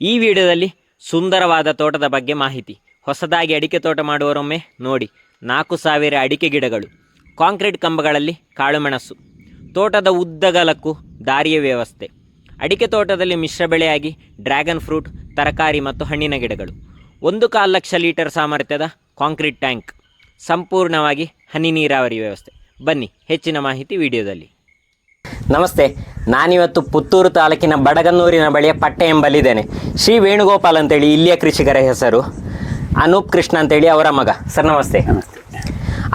ಈ ವಿಡಿಯೋದಲ್ಲಿ ಸುಂದರವಾದ ತೋಟದ ಬಗ್ಗೆ ಮಾಹಿತಿ. ಹೊಸದಾಗಿ ಅಡಿಕೆ ತೋಟ ಮಾಡುವರೊಮ್ಮೆ ನೋಡಿ. ನಾಲ್ಕು ಸಾವಿರ ಅಡಿಕೆ ಗಿಡಗಳು. ಕಾಂಕ್ರೀಟ್ ಕಂಬಗಳಲ್ಲಿ ಕಾಳುಮೆಣಸು ತೋಟದ ಉದ್ದಗಲಕ್ಕೂ ದಾರಿಯ ವ್ಯವಸ್ಥೆ. ಅಡಿಕೆ ತೋಟದಲ್ಲಿ ಮಿಶ್ರ ಬೆಳೆಯಾಗಿ ಡ್ರ್ಯಾಗನ್ ಫ್ರೂಟ್, ತರಕಾರಿ ಮತ್ತು ಹಣ್ಣಿನ ಗಿಡಗಳು. ಒಂದು ಕಾಲು ಲಕ್ಷ ಲೀಟರ್ ಸಾಮರ್ಥ್ಯದ ಕಾಂಕ್ರೀಟ್ ಟ್ಯಾಂಕ್. ಸಂಪೂರ್ಣವಾಗಿ ಹನಿ ನೀರಾವರಿ ವ್ಯವಸ್ಥೆ. ಬನ್ನಿ ಹೆಚ್ಚಿನ ಮಾಹಿತಿ ವಿಡಿಯೋದಲ್ಲಿ. ನಮಸ್ತೆ, ನಾನಿವತ್ತು ಪುತ್ತೂರು ತಾಲೂಕಿನ ಬಡಗನ್ನೂರಿನ ಬಳಿಯ ಪಟ್ಟೆ ಎಂಬಲ್ಲಿದ್ದೇನೆ. ಶ್ರೀ ವೇಣುಗೋಪಾಲ್ ಅಂತೇಳಿ ಇಲ್ಲಿಯ ಕೃಷಿಕರ ಹೆಸರು. ಅನೂಪ್ ಕೃಷ್ಣ ಅಂತೇಳಿ ಅವರ ಮಗ. ಸರ್, ನಮಸ್ತೆ.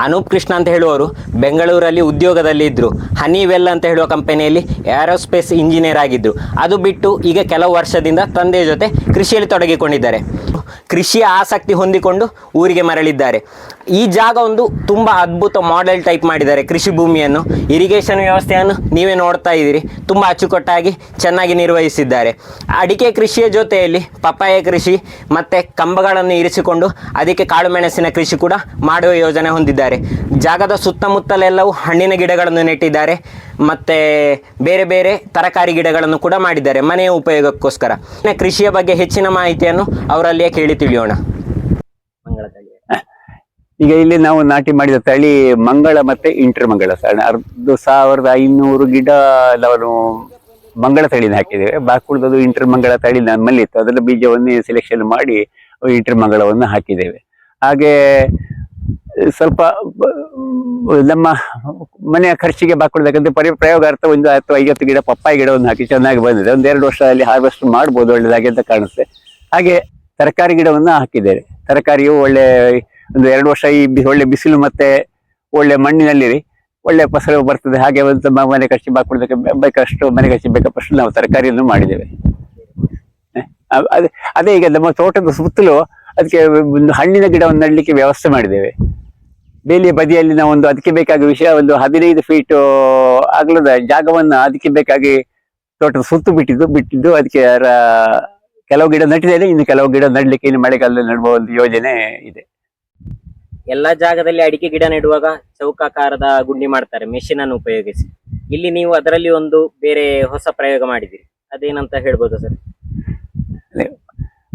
ಅನೂಪ್ ಕೃಷ್ಣ ಅಂತ ಹೇಳುವವರು ಬೆಂಗಳೂರಲ್ಲಿ ಉದ್ಯೋಗದಲ್ಲಿ ಇದ್ದರು ಹನಿವೆಲ್ ಅಂತ ಹೇಳುವ ಕಂಪನಿಯಲ್ಲಿ ಏರೋಸ್ಪೇಸ್ ಇಂಜಿನಿಯರ್ ಆಗಿದ್ದರು ಅದು ಬಿಟ್ಟು ಈಗ ಕೆಲವು ವರ್ಷದಿಂದ ತಂದೆಯ ಜೊತೆ ಕೃಷಿಯಲ್ಲಿ ತೊಡಗಿಕೊಂಡಿದ್ದಾರೆ. ಕೃಷಿಯ ಆಸಕ್ತಿ ಹೊಂದಿಕೊಂಡು ಊರಿಗೆ ಮರಳಿದ್ದಾರೆ. ಈ ಜಾಗ ಒಂದು ತುಂಬ ಅದ್ಭುತ ಮಾಡೆಲ್ ಟೈಪ್ ಮಾಡಿದ್ದಾರೆ ಕೃಷಿ ಭೂಮಿಯನ್ನು ಇರಿಗೇಷನ್ ವ್ಯವಸ್ಥೆಯನ್ನು ನೀವೇ ನೋಡ್ತಾ ಇದ್ದೀರಿ. ತುಂಬ ಅಚ್ಚುಕಟ್ಟಾಗಿ ಚೆನ್ನಾಗಿ ನಿರ್ವಹಿಸಿದ್ದಾರೆ. ಅಡಿಕೆ ಕೃಷಿಯ ಜೊತೆಯಲ್ಲಿ ಪಪ್ಪಾಯ ಕೃಷಿ ಮತ್ತು ಕಂಬಗಳನ್ನು ಇರಿಸಿಕೊಂಡು ಅದಕ್ಕೆ ಕಾಳುಮೆಣಸಿನ ಕೃಷಿ ಕೂಡ ಮಾಡುವ ಯೋಜನೆ ಹೊಂದಿದ್ದಾರೆ. ಜಾಗದ ಸುತ್ತಮುತ್ತಲೆಲ್ಲವೂ ಹಣ್ಣಿನ ಗಿಡಗಳನ್ನು ನೆಟ್ಟಿದ್ದಾರೆ. ಮತ್ತು ಬೇರೆ ಬೇರೆ ತರಕಾರಿ ಗಿಡಗಳನ್ನು ಕೂಡ ಮಾಡಿದ್ದಾರೆ. ಮನೆಯ ಉಪಯೋಗಕ್ಕೋಸ್ಕರ. ಕೃಷಿಯ ಬಗ್ಗೆ ಹೆಚ್ಚಿನ ಮಾಹಿತಿಯನ್ನು ಅವರಲ್ಲಿಯೇ ಕೇಳಿ ತಿಳಿಯೋಣ. ಈಗ ಇಲ್ಲಿ ನಾವು ನಾಟಿ ಮಾಡಿದ ತಳಿ ಮಂಗಳ ಮತ್ತೆ ಇಂಟರ್ ಮಂಗಳ ಅರ್ಧ ಸಾವಿರದ ಐನೂರು ಗಿಡ ನಾವು ಮಂಗಳ ತಳಿನ ಹಾಕಿದ್ದೇವೆ. ಬಾಕಿ ಉಳಿದದು ಇಂಟರ್ ಮಂಗಳ ತಳಿ ನಮ್ಮಲ್ಲಿ ಇತ್ತು. ಅದರ ಬೀಜವನ್ನೇ ಸೆಲೆಕ್ಷನ್ ಮಾಡಿ ಇಂಟರ್ ಮಂಗಳವನ್ನು ಹಾಕಿದ್ದೇವೆ. ಹಾಗೆ ಸ್ವಲ್ಪ ನಮ್ಮ ಮನೆಯ ಖರ್ಚಿಗೆ ಬಾಕೊಳ್ಬೇಕಂತ ಪರಿ ಪ್ರಯೋಗಾರ್ಥ ಒಂದು ಹತ್ತು ಐವತ್ತು ಗಿಡ ಪಪ್ಪಾಯಿ ಗಿಡವನ್ನು ಹಾಕಿ ಚೆನ್ನಾಗಿ ಬಂದಿದೆ. ಒಂದು ಎರಡು ವರ್ಷದಲ್ಲಿ ಹಾರ್ವೆಸ್ಟ್ ಮಾಡ್ಬೋದು ಒಳ್ಳೆಯದಾಗಿ ಅಂತ ಕಾಣುತ್ತೆ. ಹಾಗೆ ತರಕಾರಿ ಗಿಡವನ್ನು ಹಾಕಿದ್ದೇವೆ. ತರಕಾರಿಯು ಒಳ್ಳೆ ಒಂದು ಎರಡು ವರ್ಷ ಈ ಒಳ್ಳೆ ಬಿಸಿಲು ಮತ್ತೆ ಒಳ್ಳೆ ಮಣ್ಣಿನಲ್ಲಿ ಒಳ್ಳೆ ಫಸಲು ಬರ್ತದೆ. ಹಾಗೆ ಒಂದು ಮನೆ ಖರ್ಚು ಬಾಕೊಳ್ಬೇಕು ಬೇಕಷ್ಟು ಮನೆ ಖರ್ಚು ಬೇಕಷ್ಟು ನಾವು ತರಕಾರಿಯನ್ನು ಮಾಡಿದ್ದೇವೆ? ಅದೇ ಅದೇ ಈಗ ನಮ್ಮ ತೋಟದ ಸುತ್ತಲೂ ಅದಕ್ಕೆ ಒಂದು ಹಣ್ಣಿನ ಗಿಡವನ್ನು ನೆಡಲಿಕ್ಕೆ ವ್ಯವಸ್ಥೆ ಮಾಡಿದ್ದೇವೆ. ಬೇಲಿಯ ಬದಿಯಲ್ಲಿ ನಾವು ಒಂದು ಅದಕ್ಕೆ ಬೇಕಾಗಿ ವಿಷಯ ಒಂದು ಹದಿನೈದು ಫೀಟು ಅಗಲದ ಜಾಗವನ್ನು ಅದಕ್ಕೆ ಬೇಕಾಗಿ ತೋಟದ ಸುತ್ತು ಬಿಟ್ಟಿದ್ದು ಬಿಟ್ಟಿದ್ದು ಅದಕ್ಕೆ ಕೆಲವು ಗಿಡ ನಟ್ಟಿದ್ದೇನೆ. ಇನ್ನು ಕೆಲವು ಗಿಡ ನಡ್ಲಿಕ್ಕೆ ಇನ್ನು ಮಳೆಗಾಲದಲ್ಲಿ ನೆಡುವ ಒಂದು ಯೋಜನೆ ಇದೆ. ಎಲ್ಲ ಜಾಗದಲ್ಲಿ ಅಡಿಕೆ ಗಿಡ ನೆಡುವಾಗ ಚೌಕಾಕಾರದ ಗುಂಡಿ ಮಾಡ್ತಾರೆ ಮೆಷಿನ್ ಅನ್ನು ಉಪಯೋಗಿಸಿ. ಇಲ್ಲಿ ನೀವು ಅದರಲ್ಲಿ ಒಂದು ಬೇರೆ ಹೊಸ ಪ್ರಯೋಗ ಮಾಡಿದಿರಿ ಅದೇನಂತ ಹೇಳ್ಬೋದು ಸರ್?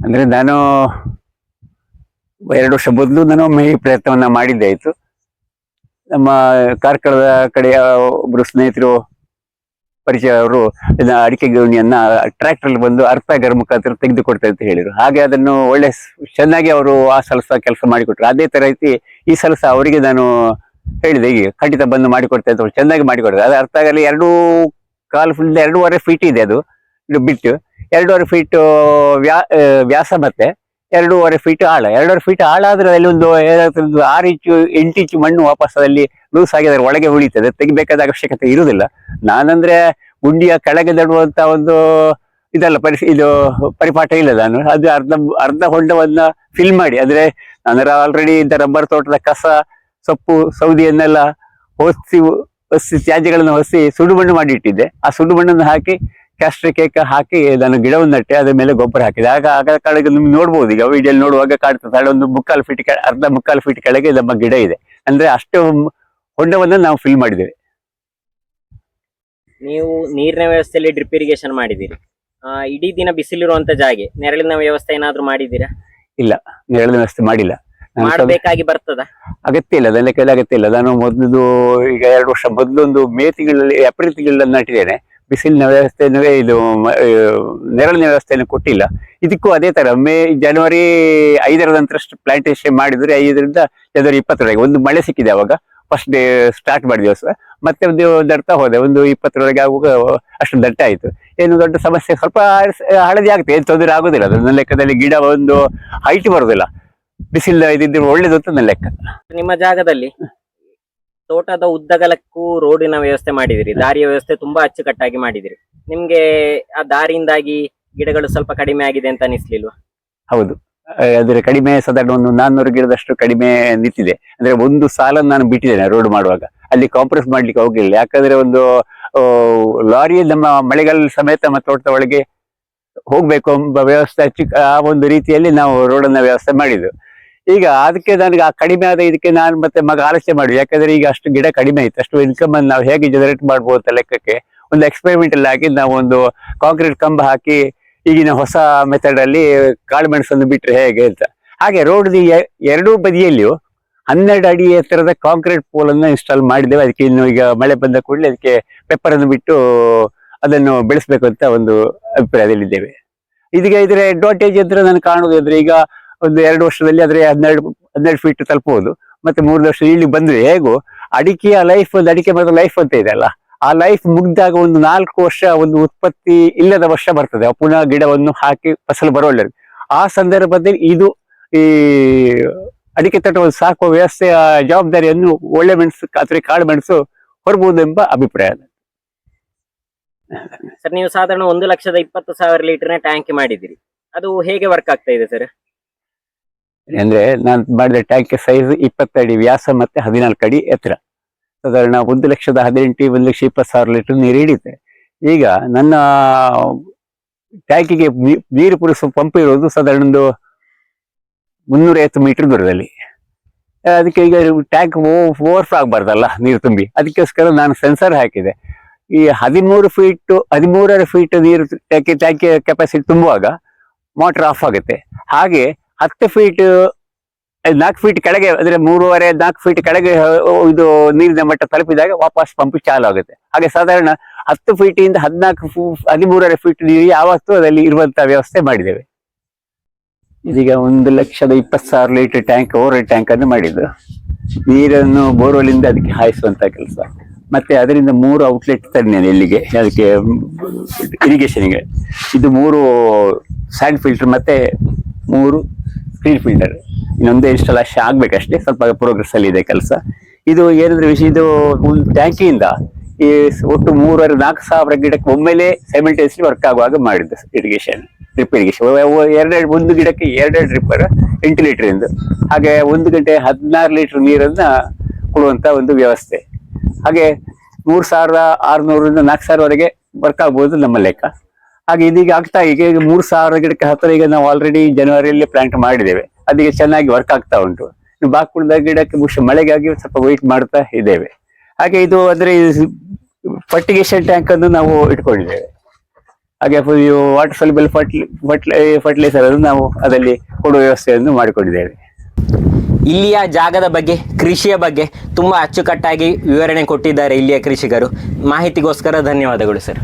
ಅಂದ್ರೆ ನಾನು ಎರಡು ವರ್ಷ ಮೊದಲು ನಾನು ಈ ಪ್ರಯತ್ನವನ್ನ ಮಾಡಿದ್ದೆ ಆಯ್ತು. ನಮ್ಮ ಕಾರ್ಕಳದ ಕಡೆಯ ಒಬ್ರು ಸ್ನೇಹಿತರು ಪರಿಚಯ ಅವರು ಇದನ್ನ ಅಡಿಕೆ ಗಿರಣಿಯನ್ನ ಟ್ರ್ಯಾಕ್ಟರ್ ಬಂದು ಅರ್ಥ ಮುಖಾಂತರ ತೆಗೆದುಕೊಡ್ತಾರೆ ಅಂತ ಹೇಳಿದರು. ಹಾಗೆ ಅದನ್ನು ಒಳ್ಳೆ ಚೆನ್ನಾಗಿ ಅವರು ಆ ಸಲ ಸಹ ಕೆಲಸ ಮಾಡಿಕೊಟ್ರು. ಅದೇ ತರ ರೀತಿ ಈ ಸಲ ಸಹ ಅವರಿಗೆ ನಾನು ಹೇಳಿದೆ ಈಗ ಖಂಡಿತ ಬಂದು ಮಾಡಿಕೊಡ್ತೇನೆ ಅಂತ ಹೇಳಿ ಚೆನ್ನಾಗಿ ಮಾಡಿಕೊಡ್ತಾರೆ. ಅದು ಅರ್ಥ ಆಗಲಿ ಎರಡು ಕಾಲು ಫುಲ್ ಎರಡೂವರೆ ಫೀಟ್ ಇದೆ ಅದು ಬಿಟ್ಟು. ಎರಡೂವರೆ ಫೀಟ್ ವ್ಯಾ, ವ್ಯಾಸ ಮತ್ತೆ. ಎರಡೂವರೆ ಫೀಟ್ ಆಳ. ಎರಡೂವರೆ ಫೀಟ್ ಆಳ ಆದ್ರೆ ಅಲ್ಲಿ ಒಂದು, ಏನಾದ್ರು ಆರು ಇಂಚು ಎಂಟು ಇಂಚು ಮಣ್ಣು ವಾಪಸ್ ಅದಲ್ಲಿ ಲೂಸ್ ಆಗಿ ಅದರ ಒಳಗೆ ಉಳಿತದೆ. ತೆಗಿಬೇಕಾದ ಅವಶ್ಯಕತೆ ಇರುವುದಿಲ್ಲ. ನಾನಂದ್ರೆ ಗುಂಡಿಯ ಕೆಳಗೆ ದಡುವಂತ ಒಂದು ಇದಲ್ಲ, ಪರಿಸ್, ಇದು ಪರಿಪಾಠ ಇಲ್ಲ ನಾನು. ಅದು ಅರ್ಧ ಅರ್ಧ ಹೊಂಡವನ್ನ ಫಿಲ್ ಮಾಡಿ. ಅಂದ್ರೆ ನಾನು ಆಲ್ರೆಡಿ ಇದ್ದ ರಬ್ಬರ್ ತೋಟದ ಕಸ, ಸೊಪ್ಪು, ಸೌದಿಯನ್ನೆಲ್ಲ ಹೊಸಿ ಹೊಸಿ ತ್ಯಾಜ್ಯಗಳನ್ನು ಹೊಸಿ ಸುಡು ಮಣ್ಣು ಮಾಡಿ ಇಟ್ಟಿದ್ದೆ. ಆ ಸುಡು ಮಣ್ಣನ್ನು ಹಾಕಿ ಕ್ಯಾಸ್ಟ್ರಿ ಕೇಕ್ ಹಾಕಿ ನಾನು ಗಿಡವನ್ನು ನಟ್ಟೆ ಅದ್ರ ಮೇಲೆ ಗೊಬ್ಬರ ಹಾಕಿದೆ. ಆಗ ಆಗ ಕೆಳಗೆ ನಿಮ್ಗೆ ನೋಡ್ಬೋದು. ಈಗ ವಿಡಿಯೋಲಿ ನೋಡುವಾಗ ಕಾಡ್ತದೆ ಒಂದು ಮುಕ್ಕಾಲು ಫೀಟ್ ಕೆಳ ಅರ್ಧ ಮುಕ್ಕಾಲು ಫೀಟ್ ಕೆಳಗೆ ನಮ್ಮ ಗಿಡ ಇದೆ. ಅಂದ್ರೆ ಅಷ್ಟು ಹೊಂಡವನ್ನು ನಾವು ಫಿಲ್ ಮಾಡಿದ್ದೇವೆ. ನೀವು ನೀರಿನ ವ್ಯವಸ್ಥೆಯಲ್ಲಿ ಡ್ರಿಪ್ ಇರಿಗೇಷನ್ ಮಾಡಿದ್ದೀರಿ. ಆ, ಇಡೀ ದಿನ ಬಿಸಿಲಿರುವಂತ ಜಾಗೆ ನೆರಳಿನ ವ್ಯವಸ್ಥೆ ಏನಾದ್ರೂ ಮಾಡಿದ್ದೀರಾ? ನೆರಳಿನ ವ್ಯವಸ್ಥೆ ಮಾಡಿಲ್ಲ. ಮಾಡಬೇಕಾಗಿ ಬರ್ತದ? ಅಗತ್ಯ ಇಲ್ಲ ಅದೆಲ್ಲ ಕೆಲ ಅಗತ್ಯ ಇಲ್ಲ. ನಾನು ಮೊದಲು ಈಗ ಎರಡು ವರ್ಷ ಮೊದಲು ಒಂದು ಮೇ ತಿಂಗಳಲ್ಲಿ ಏಪ್ರಿಲ್ ತಿಂಗಳಲ್ಲಿ ನಟ್ಟಿದ್ದೇನೆ. ಬಿಸಿಲಿನ ವ್ಯವಸ್ಥೆಯನ್ನು ಇದು ನೆರಳಿನ ವ್ಯವಸ್ಥೆಯನ್ನು ಕೊಟ್ಟಿಲ್ಲ. ಇದಕ್ಕೂ ಅದೇ ತರ, ಮೇ ಜನವರಿ ಐದರ ನಂತರ ಪ್ಲಾಂಟೇಶನ್ ಮಾಡಿದ್ರೆ ಐದರಿಂದ ಜನವರಿ ಇಪ್ಪತ್ತರವರೆಗೆ ಒಂದು ಮಳೆ ಸಿಕ್ಕಿದೆ ಅವಾಗ. ಫಸ್ಟ್ ಡೇ ಸ್ಟಾರ್ಟ್ ಮಾಡಿದ ದಿವಸ. ಮತ್ತೆ ಒಂದು ದಡ್ತಾ ಹೋದೆ, ಒಂದು ಇಪ್ಪತ್ತರವರೆಗೆ ಆಗುವಾಗ ಅಷ್ಟು ದಟ್ಟ ಆಯ್ತು. ಏನು ದೊಡ್ಡ ಸಮಸ್ಯೆ, ಸ್ವಲ್ಪ ಹಳದಿ ಆಗುತ್ತೆ ಏನು ತೊಂದರೆ ಆಗೋದಿಲ್ಲ. ಅದು ನನ್ನ ಲೆಕ್ಕದಲ್ಲಿ ಗಿಡ ಒಂದು ಹೈಟ್ ಬರೋದಿಲ್ಲ. ಬಿಸಿಲು ಇದ್ದಿದ್ರೆ ಒಳ್ಳೇದು ಅಂತ ನನ್ನ ಲೆಕ್ಕ. ನಿಮ್ಮ ಜಾಗದಲ್ಲಿ? ತೋಟದ ಉದ್ದಗಲಕ್ಕೂ ರೋಡಿನ ವ್ಯವಸ್ಥೆ ಮಾಡಿದಿರಿ. ದಾರಿಯ ವ್ಯವಸ್ಥೆ ತುಂಬಾ ಅಚ್ಚುಕಟ್ಟಾಗಿ ಮಾಡಿದಿರಿ. ನಿಮ್ಗೆ ಆ ದಾರಿಯಿಂದಾಗಿ ಗಿಡಗಳು ಸ್ವಲ್ಪ ಕಡಿಮೆ ಆಗಿದೆ ಅಂತ ಅನಿಸ್ಲಿಲ್ವಾ? ಹೌದು. ಅದರ ಕಡಿಮೆ ಸಾಧಾರಣ ಒಂದು ನಾನ್ನೂರು ಗಿಡದಷ್ಟು ಕಡಿಮೆ ನಿಂತಿದೆ. ಅಂದ್ರೆ ಒಂದು ಸಾಲನ್ನು ನಾನು ಬಿಟ್ಟಿದ್ದೇನೆ ರೋಡ್ ಮಾಡುವಾಗ. ಅಲ್ಲಿ ಕಾಂಪ್ರೆಸ್ ಮಾಡ್ಲಿಕ್ಕೆ ಹೋಗಿಲ್ಲ ಯಾಕಂದ್ರೆ ಒಂದು ಲಾರಿ ನಮ್ಮ ಮಳೆಗಾಲ ಸಮೇತ ನಮ್ಮ ತೋಟದ ಒಳಗೆ ಹೋಗ್ಬೇಕು ಎಂಬ ವ್ಯವಸ್ಥೆ ಆ ಒಂದು ರೀತಿಯಲ್ಲಿ ನಾವು ರೋಡನ್ನ ವ್ಯವಸ್ಥೆ ಮಾಡಿದ್ದು. ಈಗ ಅದಕ್ಕೆ ನನಗೆ ಆ ಕಡಿಮೆ ಆದ ಇದಕ್ಕೆ ನಾನು ಮತ್ತೆ ಮಗ ಆಲೋಚನೆ ಮಾಡಿ ಯಾಕಂದ್ರೆ ಈಗ ಅಷ್ಟು ಗಿಡ ಕಡಿಮೆ ಆಯ್ತು. ಅಷ್ಟು ಇನ್ಕಮ್ ಅನ್ನು ನಾವು ಹೇಗೆ ಜನರೇಟ್ ಮಾಡ್ಬೋದು ಅಂತ ಲೆಕ್ಕಕ್ಕೆ ಒಂದು ಎಕ್ಸ್ಪೆರಿಮೆಂಟ್ ಅಲ್ಲಿ ಆಗಿ ನಾವು ಒಂದು ಕಾಂಕ್ರೀಟ್ ಕಂಬ ಹಾಕಿ ಈಗಿನ ಹೊಸ ಮೆಥಡ್ ಅಲ್ಲಿ ಕಾಳು ಮೆಣಸನ್ನು ಬಿಟ್ರೆ ಹೇಗೆ ಅಂತ. ಹಾಗೆ ರೋಡ್ ಎರಡೂ ಬದಿಯಲ್ಲಿಯೂ ಹನ್ನೆರಡು ಅಡಿ ಎತ್ತರದ ಕಾಂಕ್ರೀಟ್ ಪೋಲ್ ಅನ್ನು ಇನ್ಸ್ಟಾಲ್ ಮಾಡಿದ್ದೇವೆ. ಅದಕ್ಕೆ ಇನ್ನು ಈಗ ಮಳೆ ಬಂದ ಕೂಡಲೇ ಅದಕ್ಕೆ ಪೆಪ್ಪರ್ ಅನ್ನು ಬಿಟ್ಟು ಅದನ್ನು ಬೆಳೆಸಬೇಕು ಅಂತ ಒಂದು ಅಭಿಪ್ರಾಯದಲ್ಲಿದ್ದೇವೆ. ಇದೀಗ ಇದರ ಅಡ್ವಾಂಟೇಜ್ ಅಂದ್ರೆ ನಾನು ಕಾಣುವುದು ಅಂದ್ರೆ ಈಗ ಒಂದು ಎರಡು ವರ್ಷದಲ್ಲಿ ಆದ್ರೆ ಹನ್ನೆರಡು ಹನ್ನೆರಡು ಫೀಟ್ ತಲುಪಬಹುದು ಮತ್ತೆ ಮೂರು ವರ್ಷ ಇಲ್ಲಿ ಬಂದ್ರೆ ಹೇಗೋ ಅಡಿಕೆಯ ಲೈಫ್ ಒಂದು ಅಡಿಕೆ ಮರದ ಲೈಫ್ ಅಂತ ಇದೆ ಅಲ್ಲ. ಆ ಲೈಫ್ ಮುಗ್ದಾಗ ಒಂದು ನಾಲ್ಕು ವರ್ಷ ಒಂದು ಉತ್ಪತ್ತಿ ಇಲ್ಲದ ವರ್ಷ ಬರ್ತದೆ. ಪುನಃ ಗಿಡವನ್ನು ಹಾಕಿ ಫಸಲು ಬರೋಲ್ಲ ಆ ಸಂದರ್ಭದಲ್ಲಿ ಇದು ಈ ಅಡಿಕೆ ತೋಟವನ್ನು ಸಾಕುವ ವ್ಯವಸ್ಥೆಯ ಜವಾಬ್ದಾರಿಯನ್ನು ಒಳ್ಳೆ ಮೆಣಸು ಅಥವಾ ಕಾಳು ಮೆಣಸು ಹೊರಬಹುದು ಎಂಬ ಅಭಿಪ್ರಾಯ. ಸರ್, ನೀವು ಸಾಧಾರಣ ಒಂದು ಲಕ್ಷದ ಇಪ್ಪತ್ತು ಸಾವಿರ ಲೀಟರ್ನ ಟ್ಯಾಂಕ್ ಮಾಡಿದಿರಿ ಅದು ಹೇಗೆ ವರ್ಕ್ ಆಗ್ತಾ ಇದೆ ಸರ್? ಅಂದ್ರೆ ನಾನು ಮಾಡಿದ ಟ್ಯಾಂಕ್ ಸೈಜ್ ಇಪ್ಪತ್ತಡಿ ವ್ಯಾಸ ಮತ್ತೆ ಹದಿನಾಲ್ಕು ಅಡಿ ಎತ್ತರ. ಸಾಧಾರಣ ಒಂದು ಲಕ್ಷದ ಹದಿನೆಂಟು, ಒಂದು ಲಕ್ಷ ಇಪ್ಪತ್ತು ಸಾವಿರ ಲೀಟರ್ ನೀರು ಹಿಡಿಯುತ್ತೆ. ಈಗ ನನ್ನ ಟ್ಯಾಂಕಿಗೆ ನೀರು ಪೂರೈಸುವ ಪಂಪ್ ಇರೋದು ಸಾಧಾರಣ ಒಂದು ಮುನ್ನೂರೈವತ್ತು ಮೀಟರ್ ದೂರದಲ್ಲಿ. ಅದಕ್ಕೆ ಈಗ ಟ್ಯಾಂಕ್ ಓವರ್ಫ್ಲೋ ಆಗಬಾರ್ದಲ್ಲ ನೀರು ತುಂಬಿ. ಅದಕ್ಕೋಸ್ಕರ ನಾನು ಸೆನ್ಸರ್ ಹಾಕಿದೆ. ಈ ಹದಿಮೂರು ಫೀಟ್ ಹದಿಮೂರರ ಫೀಟ್ ನೀರು ಟ್ಯಾಂಕಿ ಟ್ಯಾಂಕಿ ಕೆಪಾಸಿಟಿ ತುಂಬುವಾಗ ಮೋಟರ್ ಆಫ್ ಆಗುತ್ತೆ. ಹಾಗೆ ಹತ್ತು ಫೀಟ್ ನಾಲ್ಕು ಫೀಟ್ ಕೆಳಗೆ, ಅಂದ್ರೆ ಮೂರುವರೆ, ನಾಲ್ಕು ಫೀಟ್ ಕೆಳಗೆ ಇದು ನೀರಿನ ಮಟ್ಟ ತಲುಪಿದಾಗ ವಾಪಸ್ ಪಂಪ್ ಚಾಲು ಆಗುತ್ತೆ. ಹಾಗೆ ಸಾಧಾರಣ ಹತ್ತು ಫೀಟ್ ಇಂದ ಹದಿನಾಲ್ಕು ಹದಿಮೂರರೆ ಫೀಟ್ ನೀರು ಯಾವತ್ತು ಅದರಲ್ಲಿ ಇರುವಂತಹ ವ್ಯವಸ್ಥೆ ಮಾಡಿದ್ದೇವೆ. ಇದೀಗ ಒಂದು ಲಕ್ಷದ ಇಪ್ಪತ್ತು ಸಾವಿರ ಲೀಟರ್ ಟ್ಯಾಂಕ್, ಓವರ್ ಟ್ಯಾಂಕ್ ಅನ್ನು ಮಾಡಿದ್ದು. ನೀರನ್ನು ಬೋರ್ವೆಲ್ ಇಂದ ಅದಕ್ಕೆ ಹಾಯಿಸುವಂತ ಕೆಲಸ. ಮತ್ತೆ ಅದರಿಂದ ಮೂರು ಔಟ್ಲೆಟ್ ತಂದೇನೆ ಇಲ್ಲಿಗೆ, ಅದಕ್ಕೆ ಇರಿಗೇಷನ್ಗೆ ಇದು ಮೂರು ಸ್ಯಾಂಡ್ ಫಿಲ್ಟರ್ ಮತ್ತೆ ಮೂರು ಸ್ಕ್ರೀನ್ ಫಿಲ್ಟರ್ ಇನ್ನೊಂದೇ ಇನ್ಸ್ಟಾಲೇಷನ್ ಆಗಬೇಕಷ್ಟೇ. ಸ್ವಲ್ಪ ಪ್ರೋಗ್ರೆಸ್ ಅಲ್ಲಿ ಇದೆ ಕೆಲಸ. ಇದು ಏನಂದ್ರೆ ವಿಷಯ, ಇದು ಒಂದು ಟ್ಯಾಂಕಿಯಿಂದ ಈ ಒಟ್ಟು ಮೂರುವರೆ, ನಾಲ್ಕು ಸಾವಿರ ಗಿಡಕ್ಕೆ ಒಮ್ಮೆಲೆ ಸೈಮಲ್ಟೇನಿಯಸ್ಲಿ ವರ್ಕ್ ಆಗುವಾಗ ಮಾಡಿದ್ದು ಇರಿಗೇಷನ್ ಡ್ರಿಪ್ ಇರಿಗೇಷನ್ ಎರಡೆರಡು, ಒಂದು ಗಿಡಕ್ಕೆ ಎರಡೆರಡು ಡ್ರಿಪ್ಪರ್ ಎಂಟು ಲೀಟರ್ ಇಂದು. ಹಾಗೆ ಒಂದು ಗಂಟೆ ಹದಿನಾರು ಲೀಟರ್ ನೀರನ್ನ ಕೊಡುವಂತ ಒಂದು ವ್ಯವಸ್ಥೆ. ಹಾಗೆ ಮೂರು ಸಾವಿರದ ಆರುನೂರರಿಂದ ನಾಲ್ಕು ಸಾವಿರವರೆಗೆ ವರ್ಕ್ ಆಗ್ಬೋದು ನಮ್ಮ ಲೆಕ್ಕ. ಹಾಗೆ ಇದೀಗ ಆಗ್ತಾ ಈಗ ಮೂರು ಸಾವಿರ ಗಿಡಕ್ಕೆ ಹತ್ತಿರ ಈಗ ನಾವು ಆಲ್ರೆಡಿ ಜನವರಿಯಲ್ಲಿ ಪ್ಲಾಂಟ್ ಮಾಡಿದ್ದೇವೆ. ಅದೀಗ ಚೆನ್ನಾಗಿ ವರ್ಕ್ ಆಗ್ತಾ ಉಂಟು. ಬಾಕುಳದ ಗಿಡಕ್ಕೆ ಬಹುಶಃ ಮಳೆಗಾಗಿ ಸ್ವಲ್ಪ ವೆಯ್ಟ್ ಮಾಡ್ತಾ ಇದ್ದೇವೆ. ಹಾಗೆ ಇದು ಅಂದ್ರೆ ಫರ್ಟಿಗೇಷನ್ ಟ್ಯಾಂಕ್ ಅನ್ನು ನಾವು ಇಟ್ಕೊಂಡಿದ್ದೇವೆ. ಹಾಗೆ ವಾಟರ್ ಸಲ್ಯುಬಲ್ ಫರ್ಟಿ ಫರ್ಟಿಲೈಸರ್ ಅನ್ನು ನಾವು ಅದರಲ್ಲಿ ಕೊಡುವ ವ್ಯವಸ್ಥೆಯನ್ನು ಮಾಡಿಕೊಂಡಿದ್ದೇವೆ. ಇಲ್ಲಿಯ ಜಾಗದ ಬಗ್ಗೆ, ಕೃಷಿಯ ಬಗ್ಗೆ ತುಂಬಾ ಅಚ್ಚುಕಟ್ಟಾಗಿ ವಿವರಣೆ ಕೊಟ್ಟಿದ್ದಾರೆ ಇಲ್ಲಿಯ ಕೃಷಿಕರು. ಮಾಹಿತಿಗೋಸ್ಕರ ಧನ್ಯವಾದಗಳು, ಸರ್.